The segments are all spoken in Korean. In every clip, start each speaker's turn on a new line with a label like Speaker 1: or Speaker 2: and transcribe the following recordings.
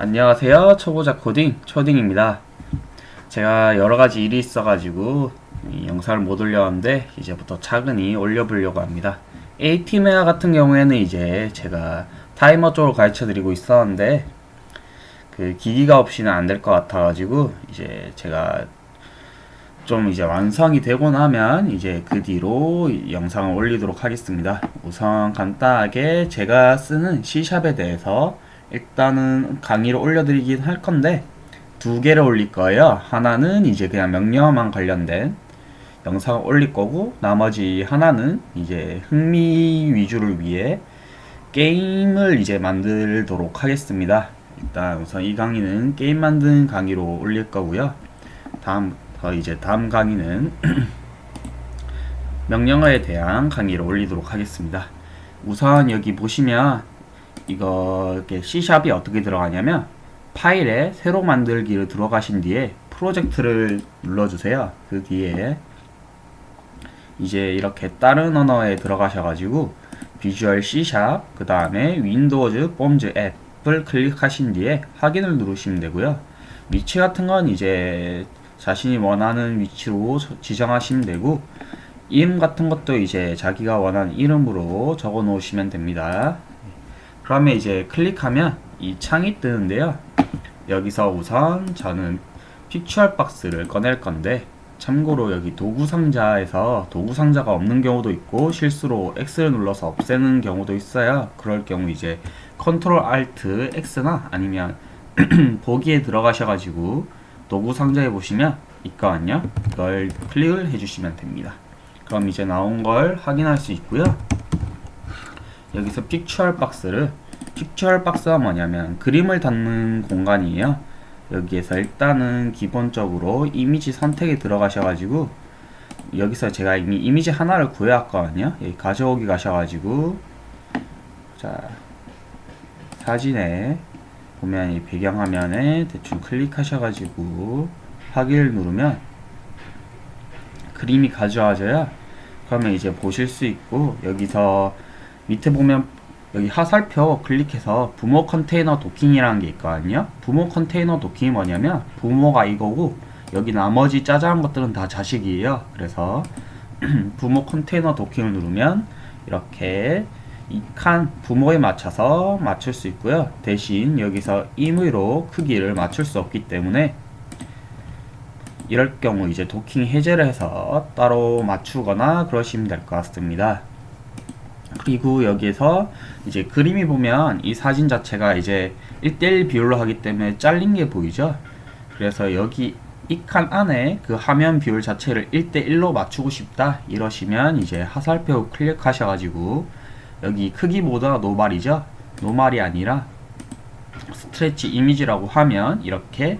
Speaker 1: 안녕하세요. 초보자 코딩 초딩입니다. 제가 여러 가지 일이 있어가지고 이 영상을 못 올렸는데 이제부터 차근히 올려보려고 합니다. AT메아 같은 경우에는 이제 제가 타이머 쪽으로 가르쳐 드리고 있었는데 그 기기가 없이는 안 될 것 같아가지고 이제 제가 좀 이제 완성이 되고 나면 이제 그 뒤로 이 영상을 올리도록 하겠습니다. 우선 간단하게 제가 쓰는 C샵에 대해서 일단은 강의를 올려드리긴 할 건데 두 개를 올릴 거예요. 하나는 이제 그냥 명령어만 관련된 영상을 올릴 거고 나머지 하나는 이제 흥미 위주를 위해 게임을 이제 만들도록 하겠습니다. 일단 우선 이 강의는 게임 만드는 강의로 올릴 거고요. 다음 어, 이제 다음 강의는 명령어에 대한 강의를 올리도록 하겠습니다. 우선 여기 보시면 이거 이렇게 C샵이 어떻게 들어가냐면 파일에 새로 만들기를 들어가신 뒤에 프로젝트를 눌러주세요. 그 뒤에 이제 이렇게 다른 언어에 들어가셔가지고 비주얼 C샵 그 다음에 윈도우즈 폼즈 앱을 클릭하신 뒤에 확인을 누르시면 되고요. 위치 같은 건 이제 자신이 원하는 위치로 저- 지정하시면 되고 이름 같은 것도 이제 자기가 원하는 이름으로 적어 놓으시면 됩니다. 그러면 이제 클릭하면 이 창이 뜨는데요. 여기서 우선 저는 픽처 박스를 꺼낼 건데 참고로 여기 도구 상자에서 도구 상자가 없는 경우도 있고 실수로 X를 눌러서 없애는 경우도 있어요. 그럴 경우 이제 컨트롤 알트 X나 아니면 보기에 들어가셔가지고 도구 상자에 보시면 있거든요. 이걸 클릭을 해주시면 됩니다. 그럼 이제 나온 걸 확인할 수 있고요. 여기서 픽처 박스를 픽처 박스가 뭐냐면 그림을 담는 공간이에요. 여기에서 일단은 기본적으로 이미지 선택에 들어가셔가지고 여기서 제가 이미 이미지 하나를 구해왔거든요. 여기 가져오기 가셔가지고 자 사진에 보면 이 배경화면에 대충 클릭하셔가지고 확인을 누르면 그림이 가져와져요. 그러면 이제 보실 수 있고 여기서 밑에 보면 여기 화살표 클릭해서 부모 컨테이너 도킹이라는 게 있거든요. 부모 컨테이너 도킹이 뭐냐면 부모가 이거고 여기 나머지 짜잘한 것들은 다 자식이에요. 그래서 부모 컨테이너 도킹을 누르면 이렇게 이 칸 부모에 맞춰서 맞출 수 있고요. 대신 여기서 임의로 크기를 맞출 수 없기 때문에 이럴 경우 이제 도킹 해제를 해서 따로 맞추거나 그러시면 될 것 같습니다. 그리고 여기에서 이제 그림이 보면 이 사진 자체가 이제 1대1 비율로 하기 때문에 잘린 게 보이죠? 그래서 여기 이 칸 안에 그 화면 비율 자체를 1대1로 맞추고 싶다 이러시면 이제 화살표 클릭하셔가지고 여기 크기 모드가 노말이죠? 노말이 아니라 스트레치 이미지라고 하면 이렇게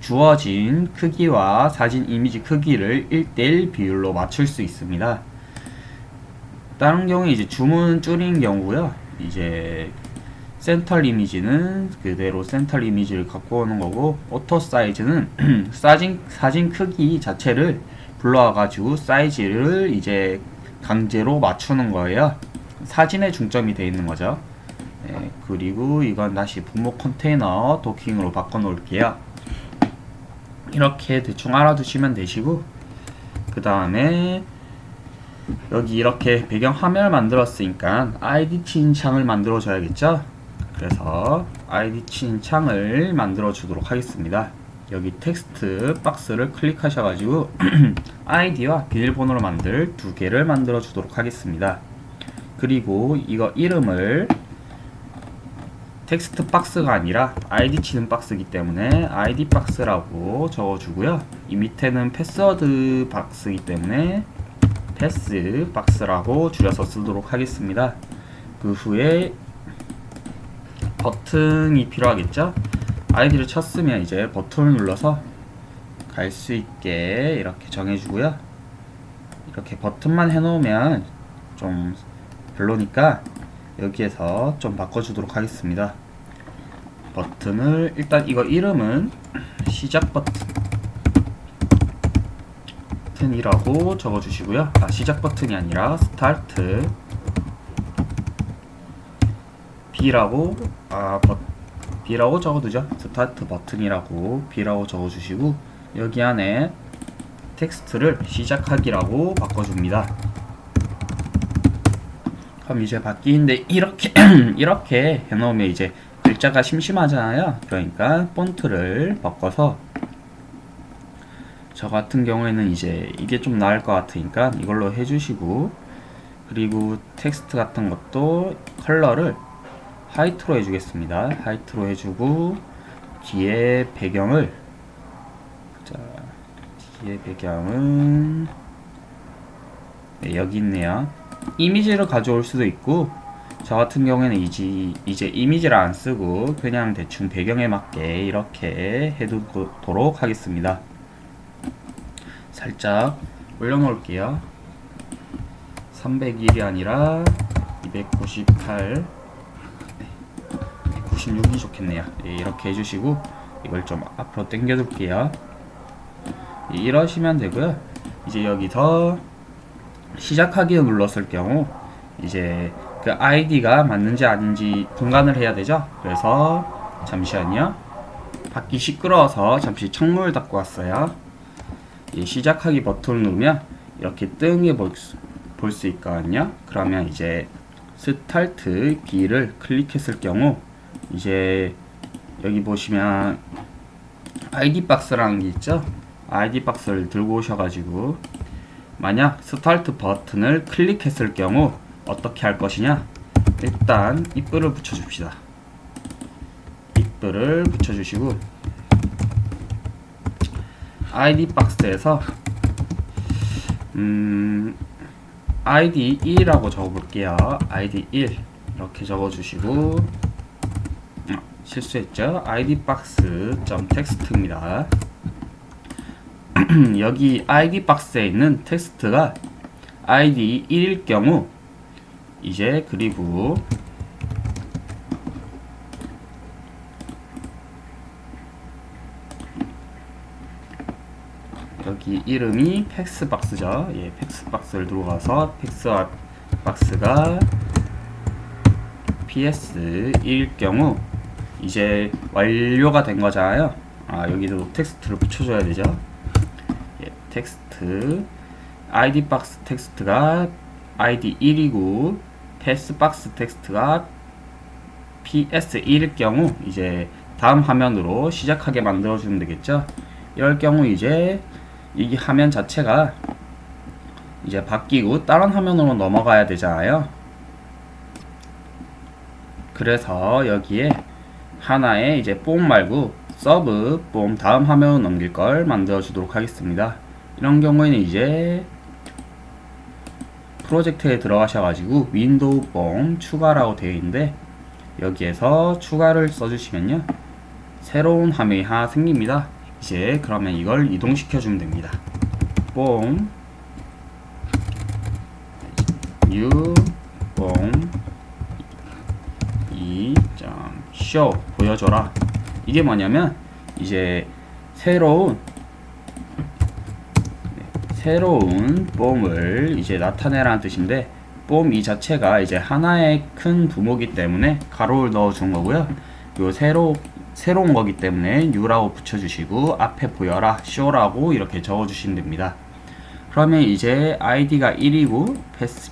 Speaker 1: 주어진 크기와 사진 이미지 크기를 1대1 비율로 맞출 수 있습니다. 다른 경우에 이제 줌은 줄인 경우고요. 이제 센터 이미지는 그대로 센터 이미지를 갖고 오는 거고 오토 사이즈는 사진 사진 크기 자체를 불러와 가지고 사이즈를 이제 강제로 맞추는 거예요. 사진에 중점이 돼 있는 거죠. 네, 그리고 이건 다시 부모 컨테이너 도킹으로 바꿔 놓을게요. 이렇게 대충 알아두시면 되시고 그 다음에 여기 이렇게 배경 화면을 만들었으니까 아이디 친 창을 만들어 줘야겠죠? 그래서 아이디 친 창을 만들어 주도록 하겠습니다. 여기 텍스트 박스를 클릭하셔 가지고 아이디와 비밀번호로 만들 두 개를 만들어 주도록 하겠습니다. 그리고 이거 이름을 텍스트 박스가 아니라 아이디 치는 박스이기 때문에 아이디 박스라고 적어주고요. 이 밑에는 패스워드 박스이기 때문에 패스 박스라고 줄여서 쓰도록 하겠습니다. 그 후에 버튼이 필요하겠죠? 아이디를 쳤으면 이제 버튼을 눌러서 갈 수 있게 이렇게 정해주고요. 이렇게 버튼만 해놓으면 좀 별로니까 여기에서 좀 바꿔주도록 하겠습니다. 버튼을 일단 이거 이름은 시작 버튼 이라고 적어주시고요. 아 시작 버튼이 아니라 스타트 B라고 아 버, B라고 적어두죠. 스타트 버튼이라고 B라고 적어주시고 여기 안에 텍스트를 시작하기라고 바꿔줍니다. 그럼 이제 바뀌는데 이렇게 이렇게 해놓으면 이제 글자가 심심하잖아요. 그러니까 폰트를 바꿔서 저 같은 경우에는 이제 이게 좀 나을 것 같으니까 이걸로 해주시고 그리고 텍스트 같은 것도 컬러를 화이트로 해주겠습니다. 화이트로 해주고 뒤에 배경을 자 뒤에 배경은 네, 여기 있네요. 이미지를 가져올 수도 있고 저 같은 경우에는 이제, 이제 이미지를 안 쓰고 그냥 대충 배경에 맞게 이렇게 해두도록 하겠습니다. 살짝 올려놓을게요. 301이 아니라 298 96이 좋겠네요. 예, 이렇게 해주시고 이걸 좀 앞으로 당겨둘게요. 예, 이러시면 되고요. 이제 여기서 시작하기 눌렀을 경우 이제 그 아이디가 맞는지 아닌지 분간을 해야 되죠. 그래서 잠시만요. 밖이 시끄러워서 잠시 창문을 닫고 왔어요. 이 시작하기 버튼을 누르면 이렇게 뜬게 볼수 있거든요. 그러면 이제 스타트 B를 클릭했을 경우 이제 여기 보시면 아이디 박스라는 게 있죠. 아이디 박스를 들고 오셔가지고 만약 스타트 버튼을 클릭했을 경우 어떻게 할 것이냐 일단 이쁘를 붙여줍시다 이쁘를 붙여주시고 아이디 박스에서 음 아이디 1이라고 적어볼게요. 아이디 1 이렇게 적어주시고. 어, 실수했죠? 아이디 박스. 점 텍스트입니다. 여기 아이디 박스에 있는 텍스트가 아이디 1일 경우 이제 그리고 여기 이름이 팩스 박스죠. 예, 팩스 박스를 들어가서 팩스 박스가 PS1일 경우 이제 완료가 된 거잖아요. 아, 여기도 텍스트를 붙여줘야 되죠. 예, 텍스트 id 박스 텍스트가 id 1이고 패스 박스 텍스트가 ps1일 경우 이제 다음 화면으로 시작하게 만들어 주면 되겠죠. 이럴 경우 이제 이 화면 자체가 이제 바뀌고 다른 화면으로 넘어가야 되잖아요. 그래서 여기에 하나의 이제 폼 말고 서브 폼 다음 화면으로 넘길 걸 만들어 주도록 하겠습니다. 이런 경우에는 이제 프로젝트에 들어가셔가지고 윈도우 폼 추가라고 되어 있는데 여기에서 추가를 써주시면요 새로운 화면이 하나 생깁니다 이제 그러면 이걸 이동시켜 주면 됩니다. 폼 new 폼 2.show 보여줘라. 이게 뭐냐면 이제 새로운 새로운 뽐을 이제 나타내라는 뜻인데 뽐 이 자체가 이제 하나의 큰 부모기 때문에 가로를 넣어 준 거고요. 요 새로 새로운 거기 때문에 뉴라고 붙여주시고 앞에 보여라 쇼라고 이렇게 적어주시면 됩니다. 그러면 이제 id가 1이고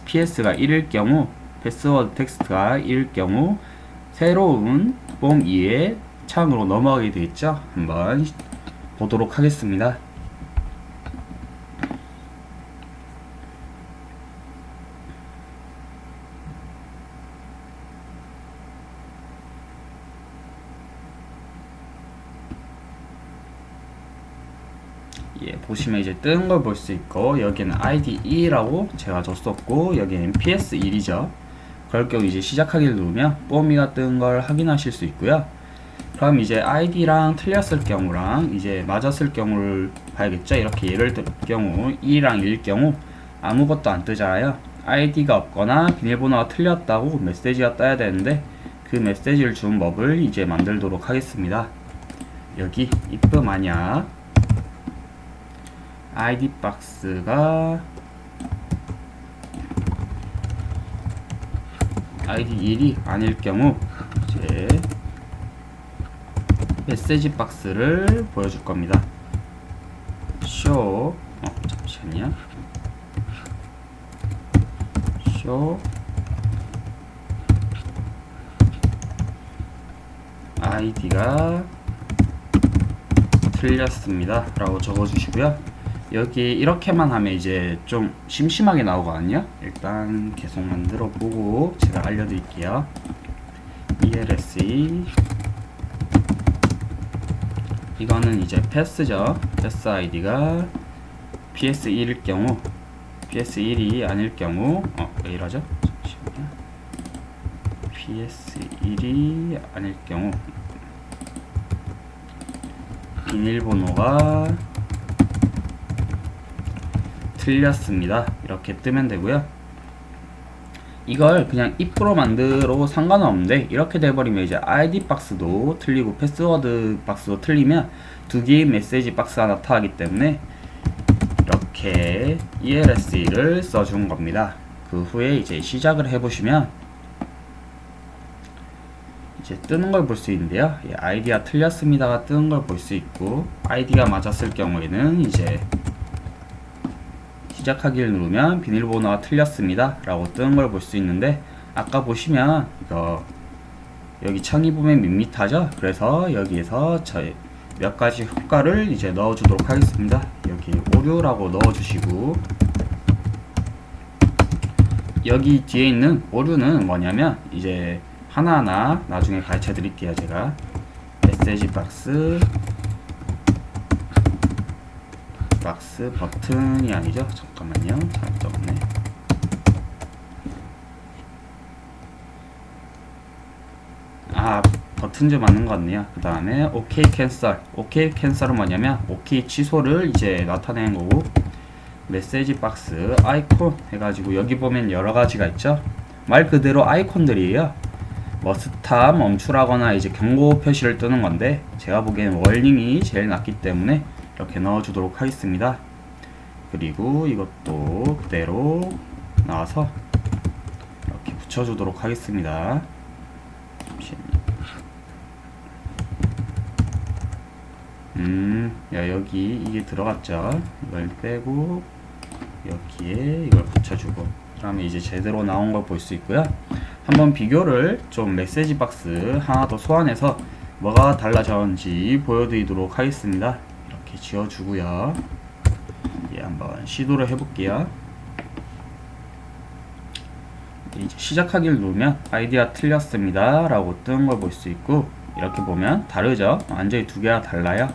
Speaker 1: ps가 1일 경우 패스워드 텍스트가 1일 경우 새로운 뽐 2의 창으로 넘어가게 되겠죠. 한번 보도록 하겠습니다. 예, 보시면 이제 뜨는 걸 볼 수 있고 여기는 ID2라고 제가 줬었고 여기는 PS1이죠. 그럴 경우 이제 시작하기를 누르면 뽀미가 뜬 걸 확인하실 수 있고요. 그럼 이제 ID랑 틀렸을 경우랑 이제 맞았을 경우를 봐야겠죠. 이렇게 예를 들 경우 2랑 1일 경우 아무것도 안 뜨잖아요. ID가 없거나 비밀번호가 틀렸다고 메시지가 떠야 되는데 그 메시지를 준 법을 이제 만들도록 하겠습니다. 여기 이프 만약 id 박스가 id 1이 아닐 경우 이제 메시지 박스를 보여줄 겁니다. 쇼, 어, 잠시만요. 쇼, 아이디가 틀렸습니다. 라고 적어주시고요. 여기 이렇게만 하면 이제 좀 심심하게 나오거든요. 일단 계속 만들어 보고 제가 알려드릴게요. ELSE 이거는 이제 패스죠. 패스 아이디가 PS1일 경우 PS1이 아닐 경우 어, 왜 이러죠? 잠시만요. PS1이 아닐 경우 비밀번호가 틀렸습니다. 이렇게 뜨면 되고요. 이걸 그냥 if로 만들어도 상관은 없는데 이렇게 돼버리면 이제 id 박스도 틀리고 패스워드 박스도 틀리면 두 개의 메시지 박스가 나타나기 때문에 이렇게 ELSE를 써준 겁니다. 그 후에 이제 시작을 해보시면 이제 뜨는 걸 볼 수 있는데요. 예, 아이디가 틀렸습니다가 뜨는 걸 볼 수 있고 아이디가 맞았을 경우에는 이제 시작하기를 누르면 비밀번호가 틀렸습니다. 라고 뜨는 걸 볼 수 있는데 아까 보시면 이거 여기 창이 보면 밋밋하죠? 그래서 여기에서 저희 몇 가지 효과를 이제 넣어 주도록 하겠습니다. 여기 오류라고 넣어 주시고. 여기 뒤에 있는 오류는 뭐냐면 이제 하나하나 나중에 가르쳐 드릴게요 제가. 메시지 박스 박스 버튼이 아니죠? 잠깐만요. 잘못 적었네. 아 버튼즈 맞는 것 같네요. 그 다음에 OK 캔슬 OK 캔슬은 뭐냐면 OK 취소를 이제 나타내는 거고 메시지 박스 아이콘 해가지고 여기 보면 여러 가지가 있죠? 말 그대로 아이콘들이에요. 뭐 스탑 멈추라거나 이제 경고 표시를 뜨는 건데 제가 보기에는 월링이 제일 낫기 때문에 이렇게 넣어주도록 하겠습니다 그리고 이것도 그대로 나와서 이렇게 붙여주도록 하겠습니다. 음, 야, 여기 이게 들어갔죠? 이걸 빼고 여기에 이걸 붙여주고 그러면 이제 제대로 나온 걸 볼 수 있고요. 한번 비교를 좀 메시지 박스 하나 더 소환해서 뭐가 달라졌는지 보여드리도록 하겠습니다. 이렇게 지워주고요. 예, 한번 시도를 해볼게요. 이제 시작하기를 누르면 아이디가 틀렸습니다 라고 뜨는 걸 볼 수 있고 이렇게 보면 다르죠? 완전히 두 개가 달라요?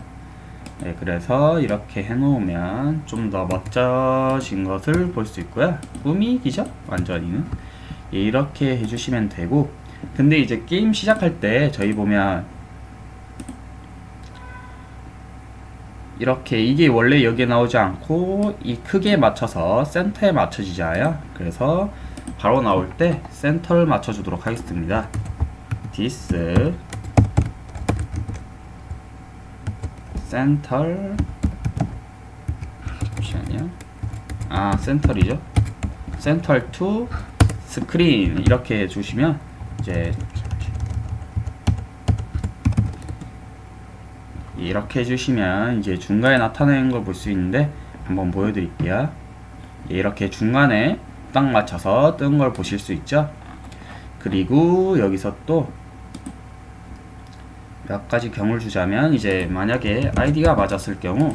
Speaker 1: 네, 그래서 이렇게 해놓으면 좀 더 멋져진 것을 볼 수 있고요. 꾸미기죠? 완전히는 예, 이렇게 해주시면 되고. 근데 이제 게임 시작할 때 저희 보면 이렇게 이게 원래 여기에 나오지 않고 이 크기에 맞춰서 센터에 맞춰지잖아요? 그래서 바로 나올 때 센터를 맞춰 주도록 하겠습니다. This 센터 잠시만요 아 센터이죠. 센터 to 스크린 이렇게 해주시면 이제 이렇게 해주시면 이제 중간에 나타내는 걸 볼 수 있는데 한번 보여드릴게요. 이렇게 중간에 딱 맞춰서 뜬 걸 보실 수 있죠? 그리고 여기서 또 몇 가지 경우를 주자면 이제 만약에 아이디가 맞았을 경우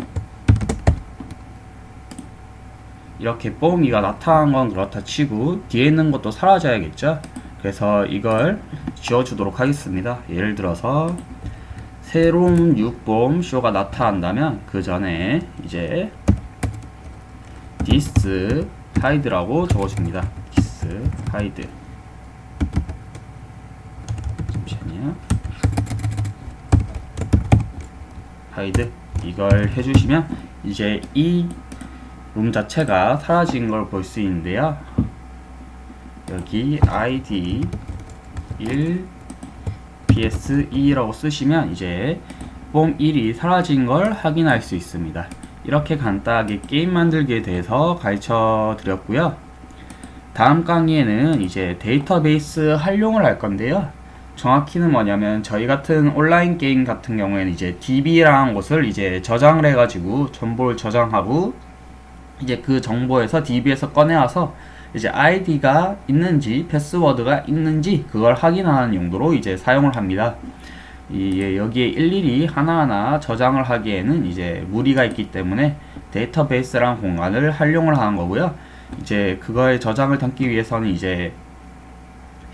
Speaker 1: 이렇게 뽕이가 나타난 건 그렇다 치고 뒤에 있는 것도 사라져야겠죠? 그래서 이걸 지워주도록 하겠습니다. 예를 들어서 새로운 6봄 쇼가 나타난다면 그 전에 이제 this hide라고 적어줍니다. this hide 잠시만요. hide 이걸 해주시면 이제 이 룸 자체가 사라진 걸 볼 수 있는데요. 여기 id 1 PS2라고 쓰시면 이제 폼 1이 사라진 걸 확인할 수 있습니다. 이렇게 간단하게 게임 만들기에 대해서 가르쳐 드렸고요. 다음 강의에는 이제 데이터베이스 활용을 할 건데요. 정확히는 뭐냐면 저희 같은 온라인 게임 같은 경우에는 이제 DB라는 곳을 이제 저장을 해가지고 정보를 저장하고 이제 그 정보에서 DB에서 꺼내와서 이제 아이디가 있는지 패스워드가 있는지 그걸 확인하는 용도로 이제 사용을 합니다. 이 예, 여기에 일일이 하나하나 저장을 하기에는 이제 무리가 있기 때문에 데이터베이스라는 공간을 활용을 하는 거고요. 이제 그거에 저장을 담기 위해서는 이제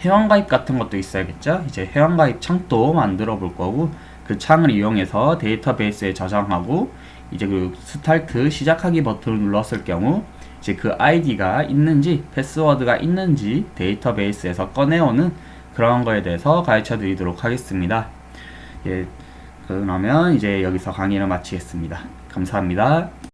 Speaker 1: 회원가입 같은 것도 있어야겠죠. 이제 회원가입 창도 만들어 볼 거고 그 창을 이용해서 데이터베이스에 저장하고 이제 그 스타트 시작하기 버튼을 눌렀을 경우 이제 그 아이디가 있는지 패스워드가 있는지 데이터베이스에서 꺼내오는 그런 거에 대해서 가르쳐 드리도록 하겠습니다. 예, 그러면 이제 여기서 강의를 마치겠습니다. 감사합니다.